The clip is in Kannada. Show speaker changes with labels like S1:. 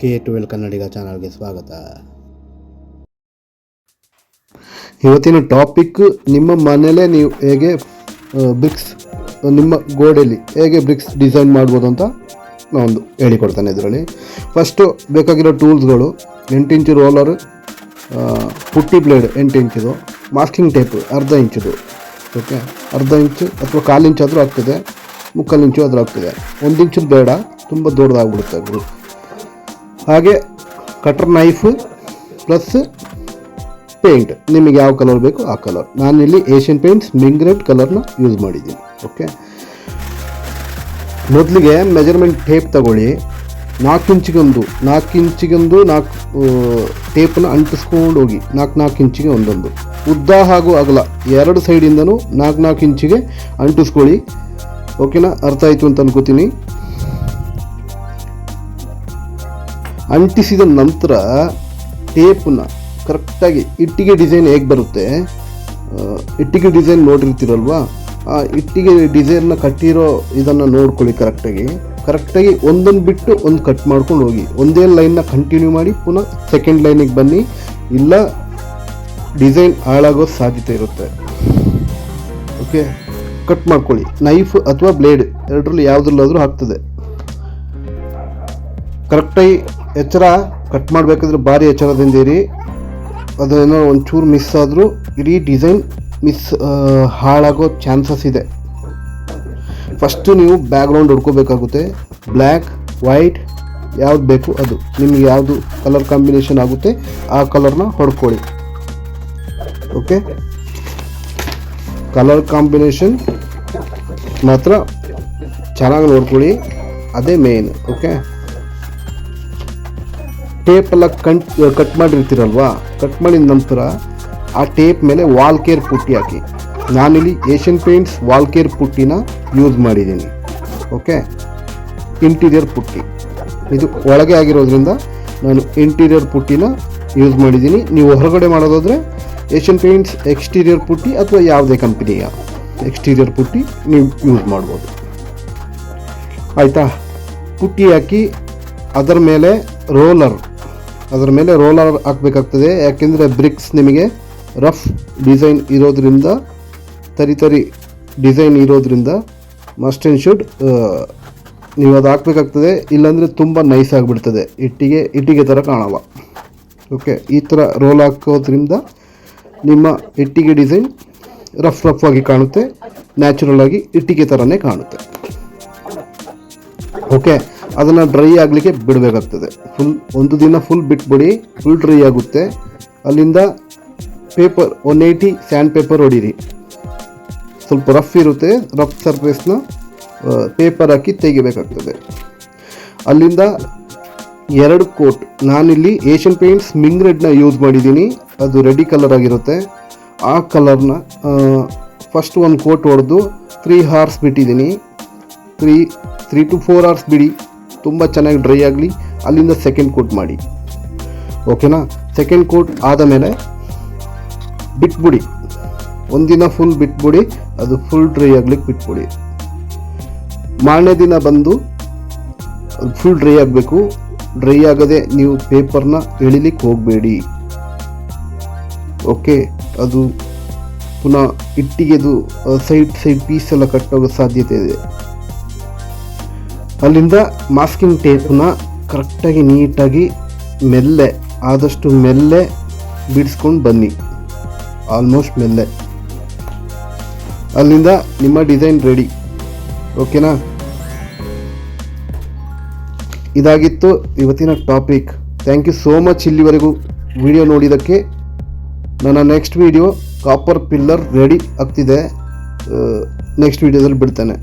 S1: ಕೆ ಟ್ವೆಲ್ ಕನ್ನಡಿಗ ಚಾನಲ್ಗೆ ಸ್ವಾಗತ. ಇವತ್ತಿನ ಟಾಪಿಕ್ ನಿಮ್ಮ ಮನೇಲೇ ನೀವು ಹೇಗೆ ಬ್ರಿಕ್ಸ್ ನಿಮ್ಮ ಗೋಡೆಯಲ್ಲಿ ಹೇಗೆ ಬ್ರಿಕ್ಸ್ ಡಿಸೈನ್ ಮಾಡ್ಬೋದು ಅಂತ ನಾನೊಂದು ಹೇಳಿಕೊಡ್ತಾನೆ ಇದರಲ್ಲಿ. ಫಸ್ಟು ಬೇಕಾಗಿರೋ ಟೂಲ್ಸ್ಗಳು ಎಂಟು ಇಂಚು ರೋಲರ್ ಪುಟ್ಟಿ ಬ್ಲೇಡ್ ಎಂಟು ಇಂಚಿದು ಮಾಸ್ಕಿಂಗ್ ಟೇಪ್ ಅರ್ಧ ಇಂಚಿದು ಓಕೆ ಅರ್ಧ ಇಂಚು ಅಥವಾ ಕಾಲು ಇಂಚು ಆದರೂ ಆಗ್ತದೆ, ಮುಕ್ಕಾಲು ಇಂಚು ಆದರೂ ಆಗ್ತದೆ. ಒಂದು ಇಂಚು ಬೇಡ, ತುಂಬ ದೊಡ್ಡದಾಗ್ಬಿಡುತ್ತೆ ಅದು ಹಾಗೆ ಕಟರ್ ನೈಫ್ ಪ್ಲಸ್ ಪೇಂಟ್ ನಿಮಗೆ ಯಾವ ಕಲರ್ ಬೇಕು ಆ ಕಲರ್ ನಾನಿಲ್ಲಿ ಏಷ್ಯನ್ ಪೇಂಟ್ಸ್ ಮಿಂಗ್ರೆಡ್ ಕಲರ್ನ ಯೂಸ್ ಮಾಡಿದ್ದೀನಿ. ಓಕೆ ಮೊದಲಿಗೆ ಮೆಜರ್ಮೆಂಟ್ ಟೇಪ್ ತಗೊಳ್ಳಿ. ನಾಲ್ಕು ಇಂಚಿಗೊಂದು ನಾಲ್ಕು ಇಂಚಿಗೊಂದು ನಾಲ್ಕು ಟೇಪನ್ನ ಅಂಟಿಸ್ಕೊಂಡು ಹೋಗಿ. ನಾಲ್ಕು ನಾಲ್ಕು ಇಂಚಿಗೆ ಒಂದೊಂದು. ಉದ್ದ ಹಾಗೂ ಅಗಲ, ಎರಡು ಸೈಡಿಂದನೂ ನಾಲ್ಕು ನಾಲ್ಕು ಇಂಚಿಗೆ ಅಂಟಿಸ್ಕೊಳ್ಳಿ. ಓಕೆನಾ ಅರ್ಥ ಆಯಿತು ಅಂತ ಅನ್ಕೋತೀನಿ. ಅಂಟಿಸಿದ ನಂತರ ಟೇಪನ್ನ ಕರೆಕ್ಟಾಗಿ ಇಟ್ಟಿಗೆ ಡಿಸೈನ್ ಹೇಗೆ ಬರುತ್ತೆ? ಇಟ್ಟಿಗೆ ಡಿಸೈನ್ ನೋಡಿರ್ತೀರಲ್ವಾ? ಆ ಇಟ್ಟಿಗೆ ಡಿಸೈನ್ನ ಕಟ್ಟಿರೋ ಇದನ್ನು ನೋಡ್ಕೊಳ್ಳಿ ಕರೆಕ್ಟಾಗಿ. ಕರೆಕ್ಟಾಗಿ ಒಂದೊಂದು ಬಿಟ್ಟು ಒಂದು ಕಟ್ ಮಾಡ್ಕೊಂಡು ಹೋಗಿ. ಒಂದೇ ಲೈನ್ನ ಕಂಟಿನ್ಯೂ ಮಾಡಿ ಪುನಃ ಸೆಕೆಂಡ್ ಲೈನಿಗೆ ಬನ್ನಿ. ಇಲ್ಲ, ಡಿಸೈನ್ ಹಾಳಾಗೋ ಸಾಧ್ಯತೆ ಇರುತ್ತೆ. ಓಕೆ ಕಟ್ ಮಾಡ್ಕೊಳ್ಳಿ. ನೈಫ್ ಅಥವಾ ಬ್ಲೇಡ್ ಎರಡರಲ್ಲಿ ಯಾವುದ್ರಲ್ಲಾದರೂ ಆಗ್ತದೆ ಕರೆಕ್ಟಾಗಿ ಎಚ್ಚರ ಕಟ್ ಮಾಡಬೇಕಾದ್ರೆ ಭಾರಿ ಎಚ್ಚರದಿಂದ ಇರಿ. ಅದೇನೋ ಒಂಚೂರು ಮಿಸ್ ಆದರೂ ಇಡೀ ಡಿಸೈನ್ ಮಿಸ್ ಹಾಳಾಗೋ ಚಾನ್ಸಸ್ ಇದೆ. ಫಸ್ಟು ನೀವು ಬ್ಯಾಕ್ಗ್ರೌಂಡ್ ಹುಡ್ಕೋಬೇಕಾಗುತ್ತೆ. ಬ್ಲ್ಯಾಕ್ ವೈಟ್ ಯಾವ್ದು ಬೇಕು ಅದು. ನಿಮಗೆ ಯಾವುದು ಕಲರ್ ಕಾಂಬಿನೇಷನ್ ಆಗುತ್ತೆ, ಆ ಕಲರ್ನ ಹೊಡ್ಕೊಳ್ಳಿ. ಓಕೆ ಕಲರ್ ಕಾಂಬಿನೇಷನ್ ಮಾತ್ರ ಚೆನ್ನಾಗಿ ನೋಡ್ಕೊಳ್ಳಿ. ಅದೇ ಮೇನ್ ಓಕೆ ಟೇಪ್ ಎಲ್ಲ ಕಂಟ್ ಕಟ್ ಮಾಡಿರ್ತೀರಲ್ವಾ? ಕಟ್ ಮಾಡಿದ ನಂತರ ಆ ಟೇಪ್ ಮೇಲೆ ವಾಲ್ ಕೇರ್ ಪುಟ್ಟಿ ಹಾಕಿ. ನಾನಿಲ್ಲಿ ಏಷ್ಯನ್ ಪೇಂಟ್ಸ್ ವಾಲ್ ಕೇರ್ ಪುಟ್ಟಿನ ಯೂಸ್ ಮಾಡಿದ್ದೀನಿ. Okay interior putty. ಇದು ಒಳಗೆ ಆಗಿರೋದ್ರಿಂದ ನಾನು ಇಂಟೀರಿಯರ್ ಪುಟ್ಟಿನ ಯೂಸ್ ಮಾಡಿದ್ದೀನಿ. ನೀವು ಹೊರಗಡೆ ಮಾಡೋದಾದರೆ ಏಷ್ಯನ್ ಪೇಂಟ್ಸ್ ಎಕ್ಸ್ಟೀರಿಯರ್ ಪುಟ್ಟಿ ಅಥವಾ ಯಾವುದೇ ಕಂಪನಿಯ ಎಕ್ಸ್ಟೀರಿಯರ್ ಪುಟ್ಟಿ ನೀವು ಯೂಸ್ ಮಾಡ್ಬೋದು. ಆಯಿತಾ? ಪುಟ್ಟಿ ಹಾಕಿ ಅದರ ಮೇಲೆ ರೋಲರ್ ಅದರ ಮೇಲೆ ರೋಲರ್ ಹಾಕಬೇಕಾಗ್ತದೆ. ಯಾಕೆಂದರೆ ಬ್ರಿಕ್ಸ್ ನಿಮಗೆ ರಫ್ ಡಿಸೈನ್ ಇರೋದ್ರಿಂದ, ತರಿ ತರಿ ಡಿಸೈನ್ ಇರೋದರಿಂದ ಮಸ್ಟ್ ಆ್ಯಂಡ್ ಶುಡ್ ನೀವು ಅದು ಹಾಕಬೇಕಾಗ್ತದೆ. ಇಲ್ಲಾಂದರೆ ತುಂಬ ನೈಸ್ ಆಗಿಬಿಡ್ತದೆ. ಇಟ್ಟಿಗೆ ಇಟ್ಟಿಗೆ ಥರ ಕಾಣಲ್ಲ. ಓಕೆ ಈ ಥರ ರೋಲ್ ಹಾಕೋದ್ರಿಂದ ನಿಮ್ಮ ಇಟ್ಟಿಗೆ ಡಿಸೈನ್ ರಫ್ ರಫ್ ಆಗಿ ಕಾಣುತ್ತೆ. ನ್ಯಾಚುರಲ್ ಆಗಿ ಇಟ್ಟಿಗೆ ಥರನೇ ಕಾಣುತ್ತೆ. ಓಕೆ ಅದನ್ನು ಡ್ರೈ ಆಗಲಿಕ್ಕೆ ಬಿಡಬೇಕಾಗ್ತದೆ. ಫುಲ್ ಒಂದು ದಿನ ಫುಲ್ ಬಿಟ್ಬಿಡಿ ಫುಲ್ ಡ್ರೈ ಆಗುತ್ತೆ. ಅಲ್ಲಿಂದ paper one eighty sand paper ಹೊಡೀರಿ. ಸ್ವಲ್ಪ ರಫ್ ಇರುತ್ತೆ ರಫ್ ಸರ್ಫೇಸ್ನ ಪೇಪರ್ ಹಾಕಿ ತೆಗಿಬೇಕಾಗ್ತದೆ. ಅಲ್ಲಿಂದ ಎರಡು ಕೋಟ್ ನಾನಿಲ್ಲಿ ಏಷ್ಯನ್ ಪೇಂಟ್ಸ್ ಮಿಂಗ್ ರೆಡ್ನ ಯೂಸ್ ಮಾಡಿದ್ದೀನಿ. ಅದು ರೆಡಿ ಕಲರ್ ಆಗಿರುತ್ತೆ. ಆ ಕಲರ್ನ ಫಸ್ಟ್ ಒಂದು ಕೋಟ್ ಹೊಡೆದು ತ್ರೀ ಹಾರ್ಸ್ ಬಿಟ್ಟಿದ್ದೀನಿ. Three three to four hours ಬಿಡಿ. ತುಂಬ ಚೆನ್ನಾಗಿ ಡ್ರೈ ಆಗಲಿ, ಅಲ್ಲಿಂದ ಸೆಕೆಂಡ್ ಕೋಟ್ ಮಾಡಿ. ಓಕೆನಾ ಸೆಕೆಂಡ್ ಕೋಟ್ ಆದ ಮೇಲೆ ಬಿಟ್ಬಿಡಿ. ಒಂದಿನ ಫುಲ್ ಬಿಟ್ಬಿಡಿ, ಅದು ಫುಲ್ ಡ್ರೈ ಆಗ್ಲಿಕ್ಕೆ ಬಿಟ್ಬಿಡಿ. ಮಾರನೇ ದಿನ ಬಂದು ಅದು ಫುಲ್ ಡ್ರೈ ಆಗಬೇಕು. ಡ್ರೈ ಆಗದೆ ನೀವು ಪೇಪರ್ನ ಎಳಿಲಿಕ್ಕೆ ಹೋಗಬೇಡಿ. ಓಕೆ ಅದು ಪುನಃ ಇಟ್ಟಿಗೆದು ಸೈಡ್ ಸೈಡ್ ಪೀಸ್ ಎಲ್ಲ ಕಟ್ಟೋಗೋ ಸಾಧ್ಯತೆ ಇದೆ. ಅಲ್ಲಿಂದ ಮಾಸ್ಕಿಂಗ್ ಟೇಪನ್ನ ಕರೆಕ್ಟಾಗಿ ನೀಟಾಗಿ ಮೆಲ್ಲೆ, ಆದಷ್ಟು ಮೆಲ್ಲೆ ಬಿಡಿಸ್ಕೊಂಡು ಬನ್ನಿ. ಆಲ್ಮೋಸ್ಟ್ ಮೆಲ್ಲೆ. ಅಲ್ಲಿಂದ ನಿಮ್ಮ ಡಿಸೈನ್ ರೆಡಿ. ಓಕೆನಾ? ಇದಾಗಿತ್ತು ಇವತ್ತಿನ topic. Thank you so much ಇಲ್ಲಿವರೆಗೂ ವಿಡಿಯೋ ನೋಡಿದ್ದಕ್ಕೆ. ನನ್ನ next video copper pillar ready ಆಗ್ತಿದೆ. ನೆಕ್ಸ್ಟ್ ವಿಡಿಯೋದಲ್ಲಿ ಬಿಡ್ತೇನೆ.